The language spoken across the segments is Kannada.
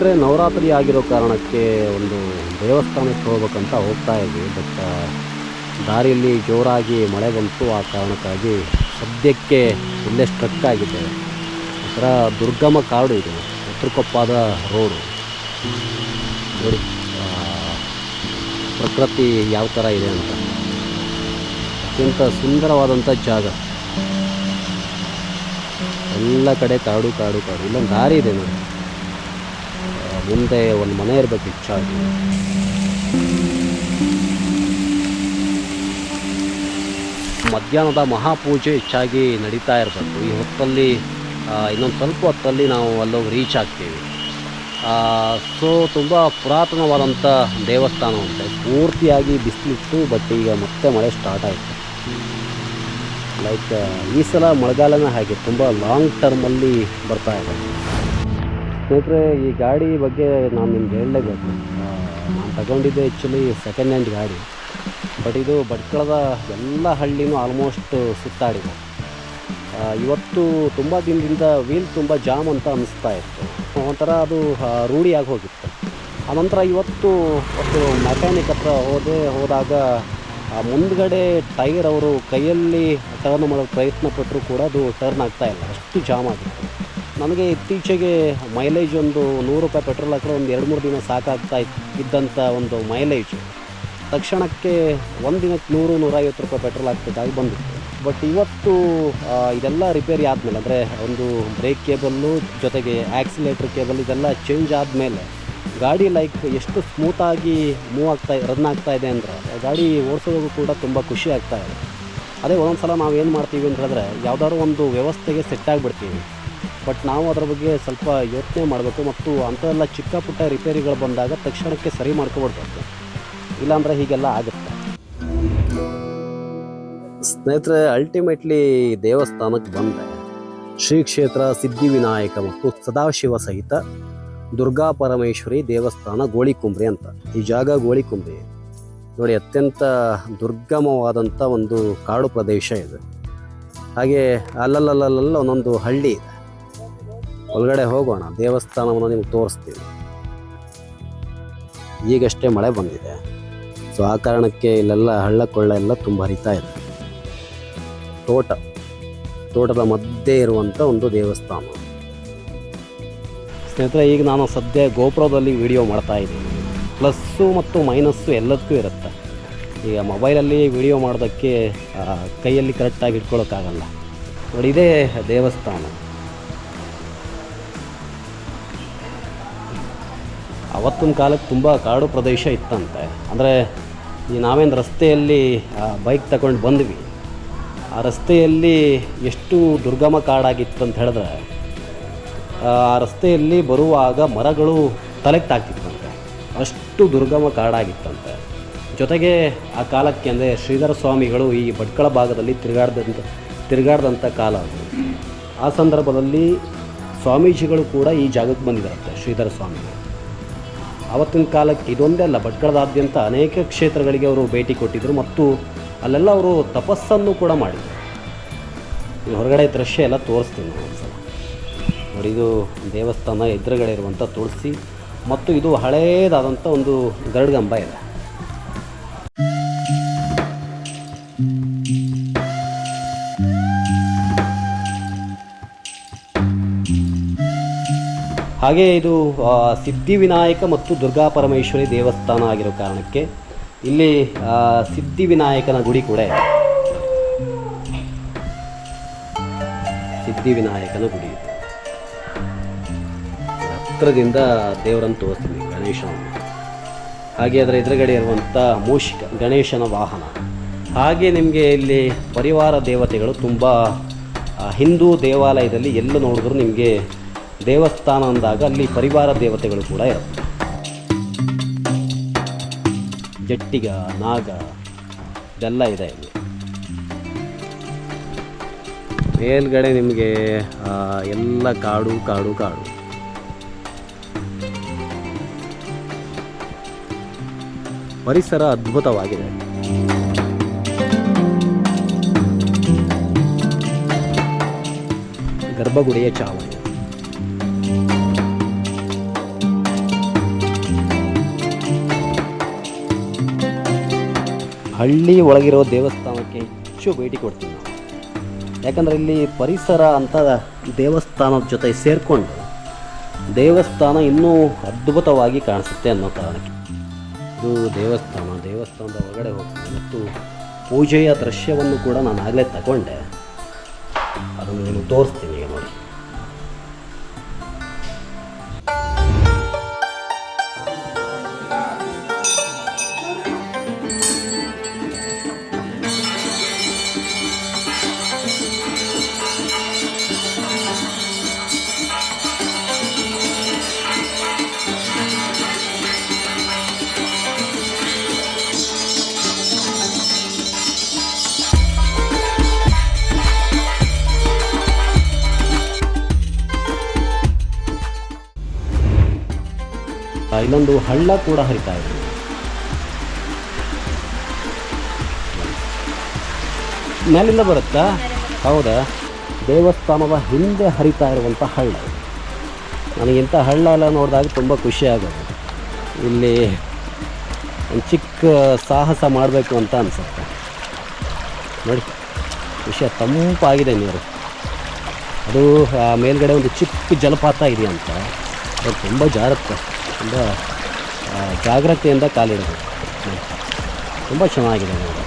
ಸ್ನೇಹಿತರೆ ನವರಾತ್ರಿ ಆಗಿರೋ ಕಾರಣಕ್ಕೆ ಒಂದು ದೇವಸ್ಥಾನಕ್ಕೆ ಹೋಗ್ಬೇಕಂತ ಹೋಗ್ತಾ ಇದ್ವಿ. ಬಟ್ ದಾರಿಯಲ್ಲಿ ಜೋರಾಗಿ ಮಳೆ ಬಂತು. ಆ ಕಾರಣಕ್ಕಾಗಿ ಸದ್ಯಕ್ಕೆ ಇಲ್ಲೇ ಸ್ಟ್ರಕ್ ಆಗಿದೆ ಒಂಥರ ದುರ್ಗಮ ಕಾಡು ಇದು. ಉತ್ತರಕೊಪ್ಪದ ರೋಡು. ನೋಡಿ ಪ್ರಕೃತಿ ಯಾವ ಥರ ಇದೆ ಅಂತ. ಅತ್ಯಂತ ಸುಂದರವಾದಂಥ ಜಾಗ. ಎಲ್ಲ ಕಡೆ ಕಾಡು ಕಾಡು ಕಾಡು. ಇಲ್ಲೊಂದು ದಾರಿ ಇದೆ ನೋಡಿ. ಮುಂದೆ ಒಂದು ಮನೆ ಇರಬೇಕು ಹೆಚ್ಚಾಗಿ. ಮಧ್ಯಾಹ್ನದ ಮಹಾಪೂಜೆ ಹೆಚ್ಚಾಗಿ ನಡೀತಾ ಇರಬೇಕು. ಈ ಹೊತ್ತಲ್ಲಿ ಇನ್ನೊಂದು ಸ್ವಲ್ಪ ಹೊತ್ತಲ್ಲಿ ನಾವು ಅಲ್ಲೋಗಿ ರೀಚ್ ಆಗ್ತೀವಿ. ಸೊ ತುಂಬ ಪುರಾತನವಾದಂಥ ದೇವಸ್ಥಾನ ಉಂಟು. ಪೂರ್ತಿಯಾಗಿ ಬಿಸಿಲಿತ್ತು ಬಟ್ ಈಗ ಮತ್ತೆ ಮಳೆ ಸ್ಟಾರ್ಟ್ ಆಯಿತು. ಲೈಕ್ ಈ ಸಲ ಮಳೆಗಾಲನೇ ಹಾಗೆ, ತುಂಬ ಲಾಂಗ್ ಟರ್ಮಲ್ಲಿ ಬರ್ತಾ ಇದೆ. ಸ್ನೇಹಿತರೆ ಈ ಗಾಡಿ ಬಗ್ಗೆ ನಾನು ನಿಮ್ಗೆ ಹೇಳಲೇಬೇಕು ನಾನು ತಗೊಂಡಿದ್ದೆ ಆ್ಯಕ್ಚುಲಿ ಸೆಕೆಂಡ್ ಹ್ಯಾಂಡ್ ಗಾಡಿ. ಬಟ್ ಇದು ಭಟ್ಕಳದ ಎಲ್ಲ ಹಳ್ಳಿನೂ ಆಲ್ಮೋಸ್ಟ್ ಸುತ್ತಾಡಿದೆ. ಇವತ್ತು ತುಂಬ ದಿನದಿಂದ ವೀಲ್ ತುಂಬ ಜಾಮ್ ಅಂತ ಅನಿಸ್ತಾ ಇತ್ತು. ಒಂಥರ ಅದು ರೂಢಿಯಾಗಿ ಹೋಗಿತ್ತು. ಆನಂತರ ಇವತ್ತು ಒಂದು ಮೆಕ್ಯಾನಿಕ್ ಹತ್ರ ಹೋದೆ, ಹೋದಾಗ ಮುಂದ್ಗಡೆ ಟೈರ್ ಅವರು ಕೈಯಲ್ಲಿ ಟರ್ನ್ ಮಾಡೋ ಪ್ರಯತ್ನ ಪಟ್ಟರು ಕೂಡ ಅದು ಟರ್ನ್ ಆಗ್ತಾ ಇಲ್ಲ. ಅಷ್ಟು ಜಾಮ್ ಆಗಿತ್ತು. ನನಗೆ ಇತ್ತೀಚೆಗೆ ಮೈಲೇಜ್ ಒಂದು ನೂರು ರೂಪಾಯಿ ಪೆಟ್ರೋಲ್ ಹಾಕಿದ್ರೆ ಒಂದು ಎರಡು ಮೂರು ದಿನ ಸಾಕಾಗ್ತಾ ಇದ್ದಂಥ ಒಂದು ಮೈಲೇಜ್ ತಕ್ಷಣಕ್ಕೆ ಒಂದು ದಿನಕ್ಕೆ ನೂರು, ನೂರೈವತ್ತು ರೂಪಾಯಿ ಪೆಟ್ರೋಲ್ ಹಾಕ್ಬೇಕಾಗಿ ಬಂದಿತ್ತು. ಬಟ್ ಇವತ್ತು ಇದೆಲ್ಲ ರಿಪೇರಿ ಆದಮೇಲೆ, ಅಂದರೆ ಒಂದು ಬ್ರೇಕ್ ಕೇಬಲ್ಲು ಜೊತೆಗೆ ಆ್ಯಕ್ಸಿಲೇಟ್ರ್ ಕೇಬಲ್ ಇದೆಲ್ಲ ಚೇಂಜ್ ಆದಮೇಲೆ ಗಾಡಿ ಲೈಕ್ ಎಷ್ಟು ಸ್ಮೂತಾಗಿ ಮೂವ್ ಆಗ್ತಾ ರನ್ ಆಗ್ತಾ ಇದೆ ಅಂದರೆ ಗಾಡಿ ಓಡಿಸೋದು ಕೂಡ ತುಂಬ ಖುಷಿ ಆಗ್ತಾ ಇದೆ. ಅದೇ ಒಂದೊಂದು ಸಲ ನಾವು ಏನು ಮಾಡ್ತೀವಿ ಅಂತ ಹೇಳಿದ್ರೆ ಯಾವುದಾದ್ರು ಒಂದು ವ್ಯವಸ್ಥೆಗೆ ಸೆಟ್ ಆಗಿಬಿಡ್ತೀವಿ. ಬಟ್ ನಾವು ಅದರ ಬಗ್ಗೆ ಸ್ವಲ್ಪ ಯೋಚನೆ ಮಾಡಬೇಕು ಮತ್ತು ಅಂಥವೆಲ್ಲ ಚಿಕ್ಕ ಪುಟ್ಟ ರಿಪೇರಿಗಳು ಬಂದಾಗ ತಕ್ಷಣಕ್ಕೆ ಸರಿ ಮಾಡ್ಕೊಬಿಡ್ಬೇಕು ಇಲ್ಲಾಂದರೆ ಹೀಗೆಲ್ಲ ಆಗುತ್ತೆ. ಸ್ನೇಹಿತರೆ ಅಲ್ಟಿಮೇಟ್ಲಿ ದೇವಸ್ಥಾನಕ್ಕೆ ಬಂದೆ. ಶ್ರೀ ಕ್ಷೇತ್ರ ಸಿದ್ಧಿವಿನಾಯಕ ಮತ್ತು ಸದಾಶಿವ ಸಹಿತ ದುರ್ಗಾ ಪರಮೇಶ್ವರಿ ದೇವಸ್ಥಾನ ಗೋಳಿಕುಂಬ್ರಿ ಅಂತ. ಈ ಜಾಗ ಗೋಳಿಕುಂಬ್ರಿ ನೋಡಿ, ಅತ್ಯಂತ ದುರ್ಗಮವಾದಂಥ ಒಂದು ಕಾಡು ಪ್ರದೇಶ ಇದೆ. ಹಾಗೆ ಅಲ್ಲಲ್ಲಲ್ಲಲ್ಲ ಒಂದೊಂದು ಹಳ್ಳಿ ಇದೆ. ಒಳಗಡೆ ಹೋಗೋಣ. ದೇವಸ್ಥಾನವನ್ನು ನಿಮ್ಗೆ ತೋರಿಸ್ತೀವಿ ಈಗಷ್ಟೇ ಮಳೆ ಬಂದಿದೆ. ಸೊ ಆ ಕಾರಣಕ್ಕೆ ಇಲ್ಲೆಲ್ಲ ಹಳ್ಳ ಕೊಳ್ಳ ಎಲ್ಲ ತುಂಬ ಹರಿತಾ ಇದೆ. ತೋಟ. ತೋಟದ ಮಧ್ಯೆ ಇರುವಂಥ ಒಂದು ದೇವಸ್ಥಾನ. ಸ್ನೇಹಿತರೆ, ಈಗ ನಾನು ಸದ್ಯ ಗೋಪುರದಲ್ಲಿ ವಿಡಿಯೋ ಮಾಡ್ತಾ ಇದ್ದೀನಿ. ಪ್ಲಸ್ಸು ಮತ್ತು ಮೈನಸ್ಸು ಎಲ್ಲದಕ್ಕೂ ಇರುತ್ತೆ. ಈಗ ಮೊಬೈಲಲ್ಲಿ ವಿಡಿಯೋ ಮಾಡೋದಕ್ಕೆ ಕೈಯಲ್ಲಿ ಕರೆಕ್ಟಾಗಿ ಇಟ್ಕೊಳ್ಳೋಕ್ಕಾಗಲ್ಲ ನೋಡಿ, ಇದೇ ದೇವಸ್ಥಾನ. ಅವತ್ತಿನ ಕಾಲಕ್ಕೆ ತುಂಬ ಕಾಡು ಪ್ರದೇಶ ಇತ್ತಂತೆ. ಅಂದರೆ ಈ ನಾವೇನು ರಸ್ತೆಯಲ್ಲಿ ಬೈಕ್ ತಗೊಂಡು ಬಂದ್ವಿ. ಆ ರಸ್ತೆಯಲ್ಲಿ ಎಷ್ಟು ದುರ್ಗಮ ಕಾಡಾಗಿತ್ತು ಅಂತ ಹೇಳಿದ್ರೆ, ಆ ರಸ್ತೆಯಲ್ಲಿ ಬರುವಾಗ ಮರಗಳು ತಲೆಗೆ ತಾಗ್ತಿತ್ತಂತೆ ಅಷ್ಟು ದುರ್ಗಮ ಕಾಡಾಗಿತ್ತಂತೆ. ಜೊತೆಗೆ ಆ ಕಾಲಕ್ಕೆ ಅಂದರೆ ಶ್ರೀಧರ ಸ್ವಾಮಿಗಳು ಈ ಭಟ್ಕಳ ಭಾಗದಲ್ಲಿ ತಿರುಗಾಡ್ದಂತ ತಿರುಗಾಡ್ದಂಥ ಕಾಲ ಅದು. ಆ ಸಂದರ್ಭದಲ್ಲಿ ಸ್ವಾಮೀಜಿಗಳು ಕೂಡ ಈ ಜಾಗಕ್ಕೆ ಬಂದಿದ್ದಾರಂತೆ, ಶ್ರೀಧರ ಸ್ವಾಮಿಗಳು. ಆವತ್ತಿನ ಕಾಲಕ್ಕೆ ಇದೊಂದೇ ಅಲ್ಲ, ಭಟ್ಕಳದಾದ್ಯಂತ ಅನೇಕ ಕ್ಷೇತ್ರಗಳಿಗೆ ಅವರು ಭೇಟಿ ಕೊಟ್ಟಿದ್ದರು ಮತ್ತು ಅಲ್ಲೆಲ್ಲ ಅವರು ತಪಸ್ಸನ್ನು ಕೂಡ ಮಾಡಿದರು. ಹೊರಗಡೆ ದೃಶ್ಯ ಎಲ್ಲ ತೋರಿಸ್ತೀನಿ ಒಂದ್ಸಲ. ನೋಡಿ, ಇದು ದೇವಸ್ಥಾನ ಎದುರುಗಡೆ ಇರುವಂಥ ತುಳಸಿ ಮತ್ತು ಇದು ಹಳೇದಾದಂಥ ಒಂದು ಗರುಡಗಂಬ ಇದೆ. ಹಾಗೆ ಇದು ಸಿದ್ಧಿವಿನಾಯಕ ಮತ್ತು ದುರ್ಗಾ ಪರಮೇಶ್ವರಿ ದೇವಸ್ಥಾನ ಆಗಿರೋ ಕಾರಣಕ್ಕೆ ಇಲ್ಲಿ ಸಿದ್ಧಿವಿನಾಯಕನ ಗುಡಿ ಕೂಡ ಇದೆ. ಸಿದ್ಧಿವಿನಾಯಕನ ಗುಡಿ ಹತ್ರದಿಂದ ದೇವರನ್ನು ತೋರಿಸ್ತೀನಿ ಗಣೇಶನ ಹಾಗೆ ಅದರ ಎದುರುಗಡೆ ಇರುವಂಥ ಮೂಷಿಕ, ಗಣೇಶನ ವಾಹನ. ಹಾಗೆ ನಿಮಗೆ ಇಲ್ಲಿ ಪರಿವಾರ ದೇವತೆಗಳು ತುಂಬ ಹಿಂದೂ ದೇವಾಲಯದಲ್ಲಿ ಎಲ್ಲ ನೋಡಿದ್ರು ನಿಮಗೆ ದೇವಸ್ಥಾನ ಅಂದಾಗ ಅಲ್ಲಿ ಪರಿವಾರ ದೇವತೆಗಳು ಕೂಡ ಇರುತ್ತೆ. ಜಟ್ಟಿಗ, ನಾಗ, ಇದೆಲ್ಲ ಇದೆ ಇಲ್ಲಿ. ಮೇಲ್ಗಡೆ ನಿಮಗೆ ಎಲ್ಲ ಕಾಡು ಕಾಡು ಕಾಡು. ಪರಿಸರ ಅದ್ಭುತವಾಗಿದೆ. ಗರ್ಭಗುಡಿಯ ಚಾವಣಿ. ಹಳ್ಳಿ ಒಳಗಿರೋ ದೇವಸ್ಥಾನಕ್ಕೆ ಹೆಚ್ಚು ಭೇಟಿ ಕೊಡ್ತೀವಿ ಯಾಕಂದರೆ ಇಲ್ಲಿ ಪರಿಸರ ಅಂತ ದೇವಸ್ಥಾನದ ಜೊತೆ ಸೇರಿಕೊಂಡು ದೇವಸ್ಥಾನ ಇನ್ನೂ ಅದ್ಭುತವಾಗಿ ಕಾಣಿಸುತ್ತೆ ಅನ್ನೋ ಕಾರಣಕ್ಕೆ. ಇದು ದೇವಸ್ಥಾನ, ದೇವಸ್ಥಾನದ ಒಳಗಡೆ ಹೋಗ್ತೀನಿ. ಮತ್ತು ಪೂಜೆಯ ದೃಶ್ಯವನ್ನು ಕೂಡ ನಾನು ಆಗಲೇ ತಗೊಂಡೆ. ಅದನ್ನು ನಿಮಗೆ ತೋರಿಸ್ತೀನಿ. ಇಲ್ಲೊಂದು ಹಳ್ಳ ಕೂಡ ಹರಿತಾ ಇದೆ. ಮೇಲಿಂದ ಬರುತ್ತಾ? ಹೌದಾ? ದೇವಸ್ಥಾನದ ಹಿಂದೆ ಹರಿತಾ ಇರುವಂಥ ಹಳ್ಳ ನನಗೆ ನನಗಿಂಥ ಹಳ್ಳ ಎಲ್ಲ ನೋಡಿದಾಗ ತುಂಬ ಖುಷಿ ಆಗೋದು. ಇಲ್ಲಿ ಒಂದು ಚಿಕ್ಕ ಸಾಹಸ ಮಾಡಬೇಕು ಅಂತ ಅನಿಸುತ್ತೆ. ನೋಡಿ, ವಿಷಯ ತಂಪಾಗಿದೆ ನೀರು. ಅದು ಮೇಲ್ಗಡೆ ಒಂದು ಚಿಕ್ಕ ಜಲಪಾತ ಇದೆಯಂತ. ಅದು ತುಂಬ ಜಾರುತ್ತೆ. ತುಂಬ ಜಾಗ್ರತೆಯಿಂದ ಕಾಲಿಡಬೇಕು ತುಂಬ ಚೆನ್ನಾಗಿದೆ ನೋಡಿ.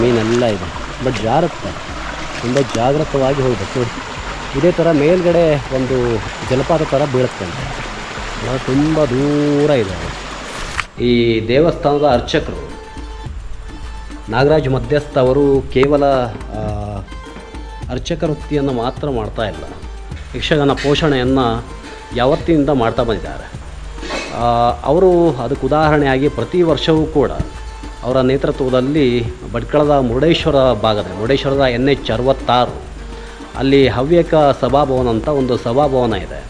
ಮೀನೆಲ್ಲ ಇದೆ. ಬಟ್ ಜಾರುತ್ತೆ, ತುಂಬ ಜಾಗ್ರತವಾಗಿ ಹೋಗಬೇಕು. ಇದೇ ಥರ ಮೇಲ್ಗಡೆ ಒಂದು ಜಲಪಾತ ಥರ ಬೀಳುತ್ತೆ ಅಂತ. ತುಂಬ ದೂರ ಇದೆ. ಈ ದೇವಸ್ಥಾನದ ಅರ್ಚಕರು, ನಾಗರಾಜ್ ಮಧ್ಯಸ್ಥ ಅವರು ಕೇವಲ ಅರ್ಚಕ ವೃತ್ತಿಯನ್ನು ಮಾತ್ರ ಮಾಡ್ತಾ ಇಲ್ಲ. ಯಕ್ಷಗಾನ ಪೋಷಣೆಯನ್ನು ಯಾವತ್ತಿನಿಂದ ಮಾಡ್ತಾ ಬಂದಿದ್ದಾರೆ. ಅವರು ಅದಕ್ಕೆ ಉದಾಹರಣೆಯಾಗಿ ಪ್ರತಿ ವರ್ಷವೂ ಕೂಡ ಅವರ ನೇತೃತ್ವದಲ್ಲಿ ಭಟ್ಕಳದ ಮುರುಡೇಶ್ವರ ಭಾಗದ, ಮುರುಡೇಶ್ವರದ ಎನ್ ಎಚ್ ಅರವತ್ತಾರು, ಅಲ್ಲಿ ಹವ್ಯಕ ಸಭಾಭವನ ಅಂತ ಒಂದು ಸಭಾಭವನ ಇದೆ.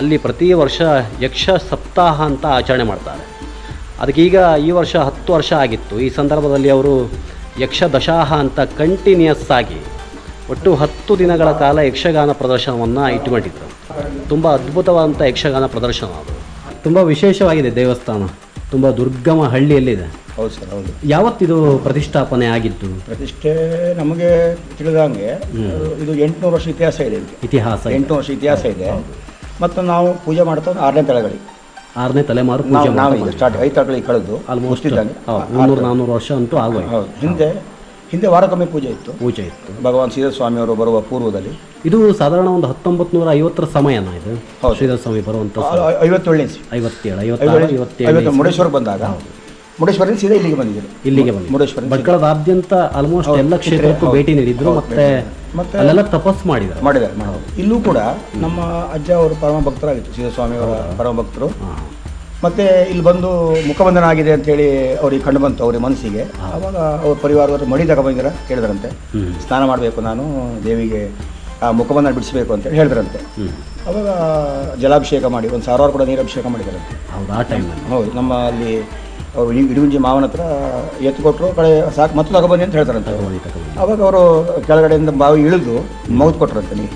ಅಲ್ಲಿ ಪ್ರತಿ ವರ್ಷ ಯಕ್ಷ ಸಪ್ತಾಹ ಅಂತ ಆಚರಣೆ ಮಾಡ್ತಾರೆ. ಅದಕ್ಕೀಗ ಈ ವರ್ಷ ಹತ್ತು ವರ್ಷ ಆಗಿತ್ತು. ಈ ಸಂದರ್ಭದಲ್ಲಿ ಅವರು ಯಕ್ಷ ದಶಾಹ ಅಂತ ಕಂಟಿನ್ಯೂಸ್ ಆಗಿ ಒಟ್ಟು ಹತ್ತು ದಿನಗಳ ಕಾಲ ಯಕ್ಷಗಾನ ಪ್ರದರ್ಶನವನ್ನು ಇಟ್ಟುಕೊಂಡಿದ್ದರು ತುಂಬ ಅದ್ಭುತವಾದಂಥ ಯಕ್ಷಗಾನ ಪ್ರದರ್ಶನ ಅದು. ತುಂಬ ವಿಶೇಷವಾಗಿದೆ ದೇವಸ್ಥಾನ. ತುಂಬ ದುರ್ಗಮ ಹಳ್ಳಿಯಲ್ಲಿದೆ. ಹೌದು ಸರ್ ಹೌದು. ಯಾವತ್ತಿದು ಪ್ರತಿಷ್ಠಾಪನೆ ಆಗಿತ್ತು ಪ್ರತಿಷ್ಠೆ ನಮಗೆ ತಿಳಿದಂಗೆ ಇದು ಎಂಟುನೂರು ವರ್ಷ ಇತಿಹಾಸ ಇದೆ ಇದಕ್ಕೆ ಇತಿಹಾಸ ಇದೆ. ಎಂಟುನೂರು ವರ್ಷ ಇತಿಹಾಸ ಇದೆ. ಮತ್ತು ನಾವು ಪೂಜೆ ಮಾಡ್ತಾ ಆರನೇ ತಳಗಳಿ ಆರನೇ ತಲೆಮಾರು ಪೂಜೆ ನಾವು ಮಾಡ್ತಾ ಸ್ಟಾರ್ಟ್ ಐದು ತಳಗಳಿಗೆ ಕಳೆದು ಮುಷ್ಟಿದ್ದಂಗೆ ಮುನ್ನೂರು ನಾನ್ನೂರು ವರ್ಷ ಅಂತೂ ಆಗೋಯ್ತು. ಹೌದು ಹಿಂದೆ. ಹಿಂದೆ ವಾರಕ್ಕೊಮ್ಮೆ ಪೂಜೆ ಇತ್ತು. ಪೂಜೆ ಇತ್ತು. ಭಗವಾನ್ ಶ್ರೀಧರ್ ಸ್ವಾಮಿ ಅವರು ಬರುವ ಪೂರ್ವದಲ್ಲಿ. ಇದು ಸಾಧಾರಣ ಒಂದು ಹತ್ತೊಂಬತ್ತು ನೂರ ಐವತ್ತರ ಸಮಯನ ಇದು. ಶ್ರೀಧರ ಸ್ವಾಮಿ ಬರುವಂಥ ಐವತ್ತೇಳನೇ. ಐವತ್ತೇಳು ಮುರುಡೇಶ್ವರಕ್ಕೆ ಬಂದಾಗ. ಮುರುಡೇಶ್ವರದಿಂದ ಸೀದಾ ಇಲ್ಲಿಗೆ ಬಂದಿದ್ರು ಇಲ್ಲಿಗೆ ಬಂದು ಮುರುಡೇಶ್ವರ ಭಟ್ಕಳದಾದ್ಯಂತ ಆಲ್ಮೋಸ್ಟ್ ಎಲ್ಲ ಕ್ಷೇತ್ರಕ್ಕೂ ಭೇಟಿ ನೀಡಿದ್ರು. ಮತ್ತೆ ಅಲ್ಲೆಲ್ಲ ತಪಸ್ ಮಾಡಿದ್ರು ಮಾಡಿದ್ದಾರೆ ಮಾಡಿದ್ದಾರೆ. ಇಲ್ಲೂ ಕೂಡ ನಮ್ಮ ಅಜ್ಜ ಅವರು ಪರಮ ಭಕ್ತರಾಗಿತ್ತು ಸೀದಾ ಸ್ವಾಮಿ ಅವರ ಪರಮ ಭಕ್ತರು ಮತ್ತೆ ಇಲ್ಲಿ ಬಂದು ಮುಖಬಂಧನ ಆಗಿದೆ ಅಂತೇಳಿ ಅವ್ರಿಗೆ ಕಂಡು ಬಂತು ಅವ್ರ ಮನಸ್ಸಿಗೆ. ಅವಾಗ ಅವ್ರ ಪರಿವಾರದವರು ಮಡಿ ತಗೊಬಂದಿರ ಕೇಳಿದ್ರಂತೆ. ಸ್ನಾನ ಮಾಡಬೇಕು ನಾನು ದೇವಿಗೆ ಆ ಮುಖಬಂಧನ ಬಿಡಿಸಬೇಕು ಅಂತೇಳಿ ಹೇಳಿದ್ರಂತೆ. ಅವಾಗ ಜಲಾಭಿಷೇಕ ಮಾಡಿ ಒಂದು ಸಾವಿರಾರು ಕೂಡ ನೀರಾಭಿಷೇಕ ಮಾಡಿದಾರಂತೆ. ಹೌದು ಆ ಟೈಮಲ್ಲಿ ಹೌದು ನಮ್ಮ ಅಲ್ಲಿ ಅವರು ಇಡಿ- ಇಡಿಗುಂಜಿ ಮಾವನ ಹತ್ರ ಎತ್ತು ಕೊಟ್ಟರು ಕಡೆ ಸಾಕು ಮತ್ತು ತಗೊಬನ್ನಿ ಅಂತ ಹೇಳ್ತಾರಂತೆ ಅವರು ಅವಾಗ ಅವರು ಕೆಳಗಡೆಯಿಂದ ಬಾವಿ ಇಳಿದು ಮೌತ್ ಕೊಟ್ರಂತೆ ನೀವು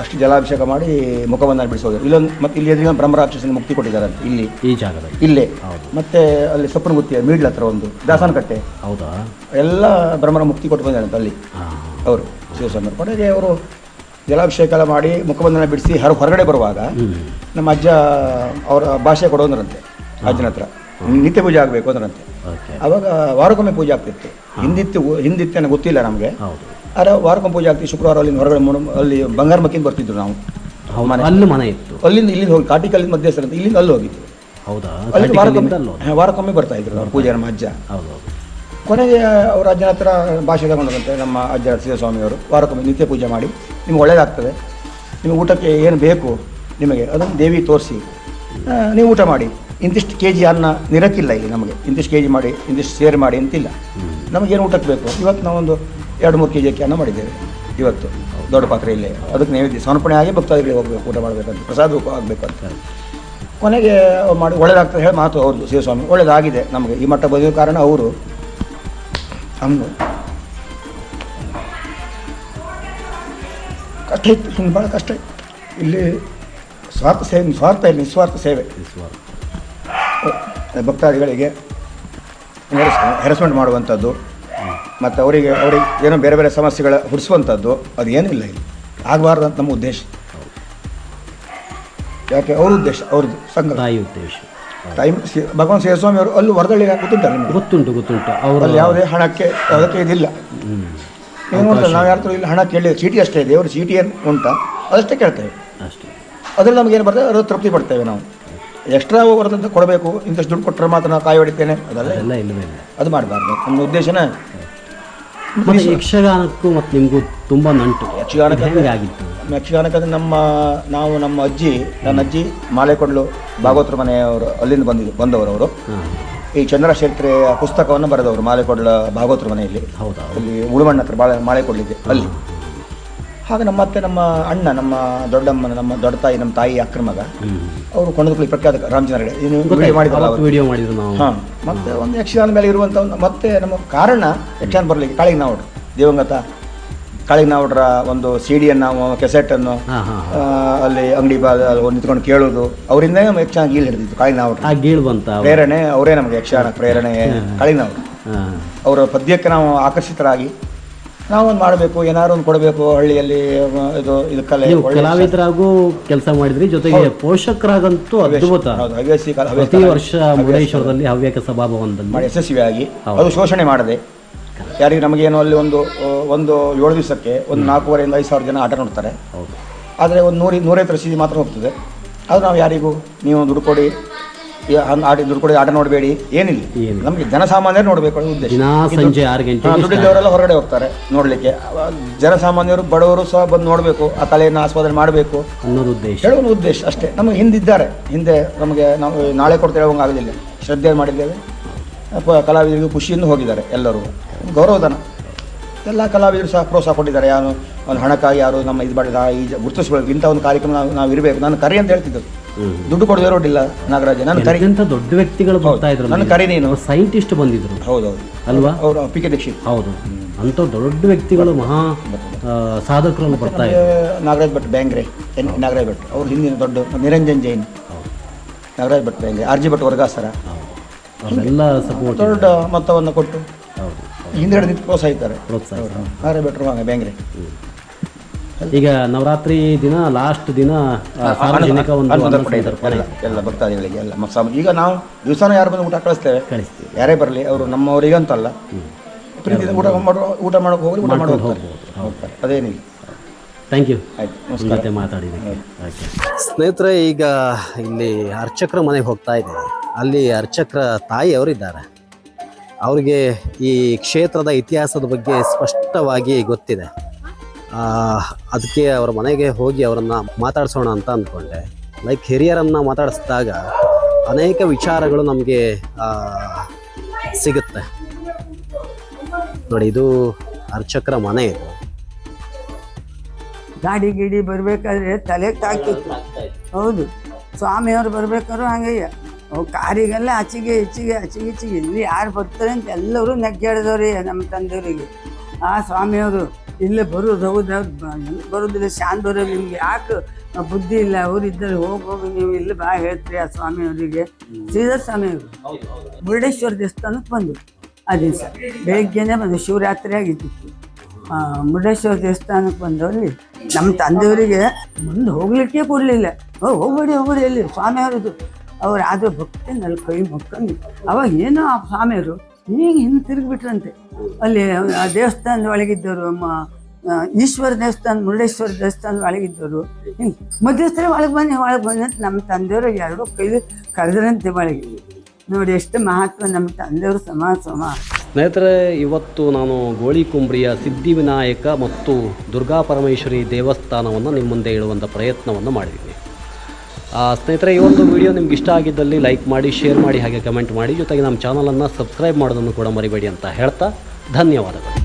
ಅಷ್ಟು ಜಲಾಭಿಷೇಕ ಮಾಡಿ ಮುಖವನ್ನು ಬಿಡಿಸೋದು. ಇಲ್ಲೊಂದು ಮತ್ತೆ ಇಲ್ಲಿ ಎದುರಿಗೆ ಬ್ರಹ್ಮರಾಕ್ಷಸನ ಮುಕ್ತಿ ಕೊಟ್ಟಿದ್ದಾರೆ ಇಲ್ಲಿ. ಈ ಜಾಗದಲ್ಲಿ. ಇಲ್ಲೇ. ಹೌದು. ಮತ್ತೆ ಅಲ್ಲಿ ಸೊಪ್ಪನಗುತ್ತಿ ಮೀಡ್ಲ ಹತ್ರ ಒಂದು ದಾಸನಕಟ್ಟೆ. ಹೌದಾ? ಎಲ್ಲ ಬ್ರಹ್ಮರ ಮುಕ್ತಿ ಕೊಟ್ಟು ಬಂದಿದ್ದಾರೆ ಅಲ್ಲಿ. ಅವರು ಕೊನೆಗೆ ಅವರು ಜಲಾಭಿಷೇಕ ಎಲ್ಲ ಮಾಡಿ ಮುಖಬಂಧನ ಬಿಡಿಸಿ ಹೊರ ಹೊರಗಡೆ ಬರುವಾಗ ನಮ್ಮ ಅಜ್ಜ ಅವರ ಭಾಷೆ ಕೊಡೋದ್ರಂತೆ ಅಜ್ಜನ ಹತ್ರ. ನಿತ್ಯ ಪೂಜೆ ಆಗಬೇಕು ಅಂದ್ರಂತೆ. ಅವಾಗ ವಾರಕ್ಕೊಮ್ಮೆ ಪೂಜೆ ಆಗ್ತಿತ್ತು. ಹಿಂದಿತ್ತು ಹಿಂದಿತ್ತೇನೋ ಗೊತ್ತಿಲ್ಲ ನಮಗೆ. ಆದ್ರೆ ವಾರಕ್ಕೊಮ್ಮೆ ಪೂಜೆ ಆಗ್ತೀವಿ ಶುಕ್ರವಾರ ಅಲ್ಲಿ ಹೊರಗಡೆ ಅಲ್ಲಿ ಬಂಗಾರ ಮಕ್ಕಿಂದ ಬರ್ತಿದ್ರು ನಾವು. ಅಲ್ಲಿ ಮನೆ ಇತ್ತು. ಅಲ್ಲಿಂದ ಇಲ್ಲಿಂದ ಹೋಗಿ ಕಾಟಿಕಲ್ಲಿಂದ ಮಧ್ಯಸ್ಥರ ಅಂತ ಇಲ್ಲಿಂದ ಅಲ್ಲಿ ಹೋಗಿತ್ತು ಹೌದಾ? ಅಲ್ಲಿ ವಾರಕ್ಕೊಮ್ಮೆ ವಾರಕ್ಕೊಮ್ಮೆ ಬರ್ತಾ ಇದ್ರು ಅವ್ರ ಪೂಜೆ ನಮ್ಮ ಅಜ್ಜ. ಹೌದು ಕೊನೆಗೆ ಅವ್ರ ಅಜ್ಜನ ಹತ್ರ ಭಾಷೆ ತಗೊಂಡ್ರಂತೆ ನಮ್ಮ ಅಜ್ಜ ಸ್ವಾಮಿಯವರು ವಾರಕ್ಕೊಮ್ಮೆ ನಿತ್ಯ ಪೂಜೆ ಮಾಡಿ. ನಿಮ್ಗೆ ಒಳ್ಳೇದಾಗ್ತದೆ. ನಿಮಗೆ ಊಟಕ್ಕೆ ಏನು ಬೇಕು ನಿಮಗೆ ಅದನ್ನು ದೇವಿ ತೋರಿಸಿ. ನೀವು ಊಟ ಮಾಡಿ. ಇಂತಿಷ್ಟು ಕೆ ಜಿ ಅನ್ನ ನಿರಕ್ಕಿಲ್ಲ ಇಲ್ಲಿ ನಮಗೆ. ಇಂತಿಷ್ಟು ಕೆ ಜಿ ಮಾಡಿ ಇಂತಿಷ್ಟು ಸೇರ್ ಮಾಡಿ ಅಂತಿಲ್ಲ. ನಮಗೇನು ಊಟಕ್ಕೆ ಬೇಕು? ಇವತ್ತು ನಾವೊಂದು ಎರಡು ಮೂರು ಕೆ ಜಿ ಅಕ್ಕಿ ಅನ್ನ ಮಾಡಿದ್ದೇವೆ. ಇವತ್ತು ದೊಡ್ಡ ಪಾತ್ರೆಯಲ್ಲಿ ಅದಕ್ಕೆ ನೈವೇದ್ಯ ಸಮರ್ಪಣೆ ಆಗಿ ಭಕ್ತಾದಿಗಳಿಗೆ ಹೋಗಬೇಕು ಊಟ ಮಾಡಬೇಕಂತ ಪ್ರಸಾದ ರೂಪ ಆಗಬೇಕು ಅಂತ ಕೊನೆಗೆ ಮಾಡಿ ಒಳ್ಳೇದಾಗ್ತದೆ ಹೇಳಿ ಮಾತು ಅವ್ರದ್ದು ಶಿವಸ್ವಾಮಿ. ಒಳ್ಳೇದಾಗಿದೆ ನಮಗೆ. ಈ ಮಟ್ಟ ಬಂದಿರೋ ಕಾರಣ ಅವರು ನಮ್ಮದು ಕಷ್ಟ ಇತ್ತು ಸುಮ್ಮನೆ ಭಾಳ ಕಷ್ಟ ಇತ್ತು. ಇಲ್ಲಿ ಸ್ವಾರ್ಥ ಸೇವೆ ಸ್ವಾರ್ಥ ಇಲ್ಲ ನಿಸ್ವಾರ್ಥ ಸೇವೆ. ನಿಸ್ವಾರ್ಥ. ಭಕ್ತಾದಿಗಳಿಗೆ ಹೆರಸ್ಮೆಂಟ್ ಮಾಡುವಂಥದ್ದು. ಮತ್ತು ಅವರಿಗೆ ಅವರಿಗೆ ಏನೋ ಬೇರೆ ಬೇರೆ ಸಮಸ್ಯೆಗಳ ಹುಡ್ಸುವಂಥದ್ದು ಅದು ಏನಿಲ್ಲ ಇಲ್ಲ ಇಲ್ಲಿ. ಆಗಬಾರ್ದು ಅಂತ ನಮ್ಮ ಉದ್ದೇಶ. ಯಾಕೆ ಅವ್ರ ಉದ್ದೇಶ ಅವ್ರದ್ದು ಸಂಘ. ತಾಯಿ ಉದ್ದೇಶ. ಟೈಮ್ ಭಗವಾನ್ ಸೇರಸ್ವಾಮಿ ಅವರು ಅಲ್ಲಿ ವರದಳ್ಳಿ ಗೊತ್ತುಂಟಲ್ಲ ನಿಮಗೆ? ಗೊತ್ತುಂಟು ಗೊತ್ತುಂಟು. ಅವರು ಅಲ್ಲಿ ಯಾವುದೇ ಹಣಕ್ಕೆ ಅದಕ್ಕೆ ಇದಿಲ್ಲ. ನೀವು ನೋಡ್ತಾರೆ ನಾವು ಯಾರ ಇಲ್ಲಿ ಹಣ ಕೇಳಿ ಚೀಟಿ ಅಷ್ಟೇ ಇದೆ ಅವ್ರ ಚೀಟಿ ಏನು ಉಂಟಾ ಅದಷ್ಟೇ ಕೇಳ್ತೇವೆ ಅಷ್ಟೇ. ಅದ್ರಲ್ಲಿ ನಮ್ಗೆ ಏನು ಬರ್ತದೆ ಅದು ತೃಪ್ತಿ ಪಡ್ತೇವೆ ನಾವು. ಎಕ್ಸ್ಟ್ರಾ ಬರ್ತಂತ ಕೊಡಬೇಕು ಇಂಥಷ್ಟು ದುಡ್ಡು ಕೊಟ್ಟರೆ ಮಾತ್ರ ನಾವು ಕಾಯಿ ಹೊಡಿತೇನೆ ಅದೆಲ್ಲ ಅದು ಮಾಡಬಾರ್ದು. ನಮ್ಮ ಉದ್ದೇಶನೇ ಮತ್ತು ಯಕ್ಷಗಾನಕ್ಕೂ ಮತ್ತು ನಿಮಗೂ ತುಂಬ ನಂಟು. ಯಕ್ಷಗಾನಕ್ಕೆ ಆಗಿತ್ತು? ಯಕ್ಷಗಾನಕ್ಕೆ ನಮ್ಮ ನಾವು ನಮ್ಮ ಅಜ್ಜಿ ನನ್ನ ಅಜ್ಜಿ ಮಾಲೆಕೊಂಡ್ಲು ಭಾಗವತರ ಮನೆಯವರು ಅಲ್ಲಿಂದ ಬಂದಿದ್ದು ಬಂದವರು ಅವರು. ಈ ಚಂದ್ರಶೇಖರೆಯ ಪುಸ್ತಕವನ್ನು ಬರೆದವರು ಮಾಲೆಕೊಡ್ಲ ಭಾಗವತರ ಮನೆಯಲ್ಲಿ. ಹೌದಾ? ಅಲ್ಲಿ ಉಳುಮಣ್ಣ ಹತ್ರ ಬಾಳೆ ಮಾಳೆ ಕೊಡ್ಲಿಕ್ಕೆ ಅಲ್ಲಿ. ಹಾಗೆ ನಮ್ಮ ಮತ್ತೆ ನಮ್ಮ ಅಣ್ಣ ನಮ್ಮ ದೊಡ್ಡಮ್ಮನ ನಮ್ಮ ದೊಡ್ಡ ತಾಯಿ ನಮ್ಮ ತಾಯಿ ಅಕ್ರಮಗ. ಮಗ ಅವರು ಕೊಂಡದಕ್ಕೂ ಪ್ರಖ್ಯಾತ ರಾಮಚಂದ್ರ ವಿಡಿಯೋ ಮಾಡಿದ್ರಲ್ಲ ಅವರು ವಿಡಿಯೋ ಮಾಡಿದ್ರು ನಾವು. ಹಾಂ. ಮತ್ತೆ ಒಂದು ಯಕ್ಷಗಾನ ಮೇಲೆ ಇರುವಂಥ ಒಂದು ಮತ್ತೆ ನಮ್ಮ ಕಾರಣ ಯಕ್ಷಗಾನ ಬರಲಿಕ್ಕೆ ಕಾಳಿಗೆ ನಾವು ದಿವಂಗತ ಕಾಳಿಗೆ ನಾವುಡ್ರ ಒಂದು ಸಿ ಡಿಯನ್ನು ನಾವು ಕೆಸೆಟನ್ನು ಅಲ್ಲಿ ಅಂಗಡಿ ಅಲ್ಲಿ ನಿಂತ್ಕೊಂಡು ಕೇಳೋದು. ಅವರಿಂದ ನಮ್ಮ ಯಕ್ಷಗಾನ ಗೀಳು ಹಿಡಿದಿತ್ತು ಕಾಳಿಗೆ ನಾವು ಆ ಗೀಳು ಬಂತ ಪ್ರೇರಣೆ ಅವರೇ ನಮಗೆ ಯಕ್ಷಗಾನ ಪ್ರೇರಣೆ ಕಾಳಿಗೆ ನಾವು ಅವರ ಪದ್ಯಕ್ಕೆ ನಾವು ಆಕರ್ಷಿತರಾಗಿ ನಾವು ಒಂದು ಮಾಡಬೇಕು ಏನಾದ್ರು ಒಂದು ಕೊಡಬೇಕು ಹಳ್ಳಿಯಲ್ಲಿ ಇದು ಇದು ಕಲೆ ನೀವು ಕಲಾವಿದರಾಗೂ ಕೆಲಸ ಮಾಡಿದ್ರಿ ಜೊತೆಗೆ ಪೋಷಕರಾಗಂತೂ ಅದ್ಭುತ. ಹೌದು ಹವ್ಯಾಸಿ ಕಾಲ ಪ್ರತಿ ವರ್ಷ ಮುರುಡೇಶ್ವರದಲ್ಲಿ ಹವ್ಯಕ ಸಭಾಭವನದಲ್ಲಿ. ಮಾಡಿ ಯಶಸ್ವಿಯಾಗಿ. ಅದು ಶೋಷಣೆ ಮಾಡದೆ. ಯಾರಿಗೆ ನಮಗೇನು ಅಲ್ಲಿ ಒಂದು ಒಂದು ಏಳು ದಿವಸಕ್ಕೆ ಒಂದು ನಾಲ್ಕೂವರೆಯಿಂದ ಐದು ಸಾವಿರ ಜನ ಆಟ ನೋಡ್ತಾರೆ. ಹೌದು. ಆದರೆ ಒಂದು ನೂರಿ ನೂರೈವತ್ತು ರಸೀದಿ ಮಾತ್ರ ಹೋಗ್ತದೆ. ಅದು ನಾವು ಯಾರಿಗೂ ನೀವು ದುಡ್ಡು ಕೊಡಿ. ಆಡಿ ದುಡ್ಡು ಕೊಡಿ ಆಟ ನೋಡಬೇಡಿ ಏನಿಲ್ಲ. ನಮಗೆ ಜನಸಾಮಾನ್ಯರು ನೋಡಬೇಕು ಉದ್ದೇಶ. ದಿನಾ ಸಂಜೆ ಆರು ಗಂಟೆ ಹಾ, ದುಡ್ಡಿದ್ದವರೆಲ್ಲ ಹೊರಗಡೆ ಹೋಗ್ತಾರೆ ನೋಡಲಿಕ್ಕೆ. ಜನಸಾಮಾನ್ಯರು ಬಡವರು ಸಹ ಬಂದು ನೋಡಬೇಕು ಆ ಕಲೆಯನ್ನು ಆಸ್ವಾದನೆ ಮಾಡಬೇಕು. ಅನ್ನೋದು ಉದ್ದೇಶ. ಹೇಳುವ ಉದ್ದೇಶ ಅಷ್ಟೇ. ನಮಗೆ ಹಿಂದಿದ್ದಾರೆ. ಹಿಂದೆ ನಮಗೆ ನಾವು ನಾಳೆ ಕೊಡ್ತಾ ಹೇಳುವಂಗೆ ಆಗಲಿಲ್ಲ ಶ್ರದ್ಧೆ ಮಾಡಿದ್ದೇವೆ. ಕಲಾವಿದರಿಗೂ ಖುಷಿಯಿಂದ ಹೋಗಿದ್ದಾರೆ ಎಲ್ಲರೂ. ಗೌರವಧನ. ಎಲ್ಲ ಕಲಾವಿದರು ಸಹ ಪ್ರೋತ್ಸಾಹ ಕೊಟ್ಟಿದ್ದಾರೆ. ಯಾರು ಒಂದು ಹಣಕ್ಕಾಗಿ ಯಾರು ನಮ್ಮ ಇದು ಮಾಡಿದ ಈ ಗುರುತಿಸ್ಬೇಕು ಇಂಥ ಒಂದು ಕಾರ್ಯಕ್ರಮ ನಾವು ನಾವು ಇರಬೇಕು ನಾನು ಕರಿ ಅಂತ ಹೇಳ್ತಿದ್ದು ಹ್ಮ್. ದುಡ್ಡು ರೋಡ್ ರೋಡಿಲ್ಲ ನಾಗರಾಜ. ನಾನು ಕರಿ ದೊಡ್ಡ ವ್ಯಕ್ತಿಗಳು ಬರ್ತಾ ಇದ್ರು ನನ್ನ ಕರಿ ನೀನು ಸೈಂಟಿಸ್ಟ್ ಬಂದಿದ್ರು. ಹೌದೌದು. ಅಲ್ವಾ? ಅವರು ಪಿ ಕೆ ದೀಕ್ಷಿತ್. ಹೌದು. ಅಂತ ದೊಡ್ಡ ವ್ಯಕ್ತಿಗಳು ಮಹಾ ಸಾಧಕರನ್ನು ಸಾಧಕರು ಬರ್ತಾ ಇದ್ದಾರೆ. ನಾಗರಾಜ್ ಭಟ್ ಬ್ಯಾಂಗ್ರೆ ಎನ್ ನಾಗರಾಜ್ ಭಟ್. ಅವ್ರು ಹಿಂದಿನ ದೊಡ್ಡ ನಿರಂಜನ್ ಜೈನ್. ನಾಗರಾಜ್ ಭಟ್ ಬ್ಯಾಂಗ್ರೆ ಆರ್ ಜಿ ಭಟ್ ವರ್ಗಾಸರ. ಎಲ್ಲ ಅವರೆಲ್ಲ ಸಪೋರ್ಟ್ ದೊಡ್ಡ ಮೊತ್ತವನ್ನು ಕೊಟ್ಟು ಹೌದು. ಹಿಂದೆಗಡೆ ನಿಂತು ಪ್ರೋತ್ಸಾಹಿತಾರೆ ಪ್ರೋತ್ಸಾಹ ನಾಗರಾಜ್ ಭಟ್ ಬ್ಯಾಂಗ್ರೆ ಈಗ ನವರಾತ್ರಿ ದಿನ ಲಾಸ್ಟ್ ದಿನ ಸಾರ್ವಜನಿಕ ಒಂದು ಎಲ್ಲ ಭಕ್ತಾದಿಗಳಿಗೆ ಎಲ್ಲ ಈಗ ನಾವು ದಿವಸನೂ ಯಾರು ಬಂದು ಊಟ ಕಳಿಸ್ತೇವೆ? ಕಳಿಸ್ತೀವಿ. ಯಾರೇ ಬರಲಿ ಅವರು ನಮ್ಮವರಿಗೆ ಅಂತಲ್ಲ. ಪ್ರೀತಿಯಿಂದ ಊಟ ಮಾಡೋ ಊಟ ಮಾಡೋಕೆ ಹೋಗಿ ಊಟ ಮಾಡಿ ಹೋಗ್ತಾರೆ. ಅದೇನಿಲ್ಲ ಥ್ಯಾಂಕ್ ಯು ಆಯ್ತು ಮಾತಾಡಿದ್ದಕ್ಕೆ. ಸ್ನೇಹಿತರೆ ಈಗ ಇಲ್ಲಿ ಅರ್ಚಕರ ಮನೆಗೆ ಹೋಗ್ತಾ ಇದ್ದೇವೆ ಅಲ್ಲಿ ಅರ್ಚಕರ ತಾಯಿಯವರಿದ್ದಾರೆ ಅವರಿಗೆ ಈ ಕ್ಷೇತ್ರದ ಇತಿಹಾಸದ ಬಗ್ಗೆ ಸ್ಪಷ್ಟವಾಗಿ ಗೊತ್ತಿದೆ. ಅದಕ್ಕೆ ಅವರ ಮನೆಗೆ ಹೋಗಿ ಅವರನ್ನು ಮಾತಾಡಿಸೋಣ ಅಂತ ಅಂದ್ಕೊಂಡೆ. ಲೈಕ್ ಹಿರಿಯರನ್ನು ಮಾತಾಡಿಸಿದಾಗ ಅನೇಕ ವಿಚಾರಗಳು ನಮಗೆ ಸಿಗುತ್ತೆ. ನೋಡಿ, ಇದು ಅರ್ಚಕರ ಮನೆ ಇದು. ಗಾಡಿ ಗಿಡಿ ಬರಬೇಕಾದ್ರೆ ತಲೆ ತಾಕಿತ್ತು. ಹೌದು. ಸ್ವಾಮಿಯವ್ರು ಬರಬೇಕಾದ್ರು ಹಾಗೆ. ಅವು ಕಾರಿಗೆಲ್ಲ ಆಚೆಗೆ ಹೆಚ್ಚಿಗೆ ಆಚೆಗೆ ಹೆಚ್ಚಿಗೆ ಇಲ್ಲಿ ಯಾರು ಬರ್ತಾರೆ ಅಂತ ಎಲ್ಲರೂ ನೆಗ್ಗೆಡ್ದವ್ರಿ ನಮ್ಮ ತಂದೆಯವರಿಗೆ. ಆ ಸ್ವಾಮಿಯವರು ಇಲ್ಲೇ ಬರೋದು ಹೌದು? ಬರೋದಿಲ್ಲ ಶಾಂತವ್ರೆ ನಿಮ್ಗೆ ಯಾಕೆ? ಬುದ್ಧಿ ಇಲ್ಲ, ಅವ್ರು ಇದ್ದರೆ, ಹೋಗಿ ಹೋಗಿ, ನೀವು ಇಲ್ಲಿ ಬಾ ಹೇಳ್ತೀರಿ ಆ ಸ್ವಾಮಿಯವರಿಗೆ ಶ್ರೀಧರ್ ಸ್ವಾಮಿಯವರು ಮುರುಡೇಶ್ವರ ದೇವಸ್ಥಾನಕ್ಕೆ ಬಂದು ಆ ದಿವಸ. ಬೆಳಗ್ಗೆನೆ ಬಂದು ಶಿವರಾತ್ರಿ ಆಗಿದ್ದಿತ್ತು. ಮುರುಡೇಶ್ವರ ದೇವಸ್ಥಾನಕ್ಕೆ ಬಂದವ್ರಿ ನಮ್ಮ ತಂದೆಯವರಿಗೆ ಮುಂದೆ ಹೋಗ್ಲಿಕ್ಕೆ ಕೊಡಲಿಲ್ಲ. ಓ, ಹೋಗ್ಬೇಡಿ ಹೋಗ್ಬೇಡಿ, ಎಲ್ಲಿ? ಸ್ವಾಮಿಯವರದು ಅವ್ರು ಆದರೂ ಭಕ್ತಿ ನಲ್ಲಿ ಕೈ ಮುಕ್ಕೊಂಡು ಅವಾಗ ಏನೋ ಆ ಸ್ವಾಮಿಯವರು ಹೀಗೆ ಹಿಂದೆ ತಿರುಗಿಬಿಟ್ರಂತೆ ಅಲ್ಲಿ ಆ ದೇವಸ್ಥಾನದ ಒಳಗಿದ್ದವರು ಮ ಆ, ಈಶ್ವರ ದೇವಸ್ಥಾನ ಮುರುಡೇಶ್ವರ ದೇವಸ್ಥಾನದ ಒಳಗಿದ್ದವರು. ಹಿಂಗೆ ಮಧ್ಯಸ್ಥರ ಒಳಗೆ ಬನ್ನಿ ಒಳಗೆ ಬನ್ನಿ ಅಂತ ನಮ್ಮ ತಂದೆಯವರು ಎರಡು ಕೈಲಿ ಕರೆದ್ರಂತೆ ಒಳಗೆ. ನೋಡಿ ಎಷ್ಟು ಮಹತ್ವ ನಮ್ಮ ತಂದೆಯವರು ಸಮ ಸಮ. ಸ್ನೇಹಿತರೆ ಇವತ್ತು ನಾನು ಗೋಳಿಕುಂಬ್ರಿಯ ಸಿದ್ಧಿವಿನಾಯಕ ಮತ್ತು ದುರ್ಗಾ ಪರಮೇಶ್ವರಿ ದೇವಸ್ಥಾನವನ್ನು ನಿಮ್ಮ ಮುಂದೆ ಇಡುವಂಥ ಪ್ರಯತ್ನವನ್ನು ಮಾಡಿದ್ದೀನಿ ಸ್ನೇಹಿತರೆ ಈ ಒಂದು ವಿಡಿಯೋ ನಿಮ್ಗೆ ಇಷ್ಟ ಆಗಿದ್ದಲ್ಲಿ ಲೈಕ್ ಮಾಡಿ ಶೇರ್ ಮಾಡಿ ಹಾಗೆ ಕಮೆಂಟ್ ಮಾಡಿ. ಜೊತೆಗೆ ನಮ್ಮ ಚಾನಲನ್ನು ಸಬ್ಸ್ಕ್ರೈಬ್ ಮಾಡೋದನ್ನು ಕೂಡ ಮರಿಬೇಡಿ ಅಂತ ಹೇಳ್ತಾ धन्यवादಗಳು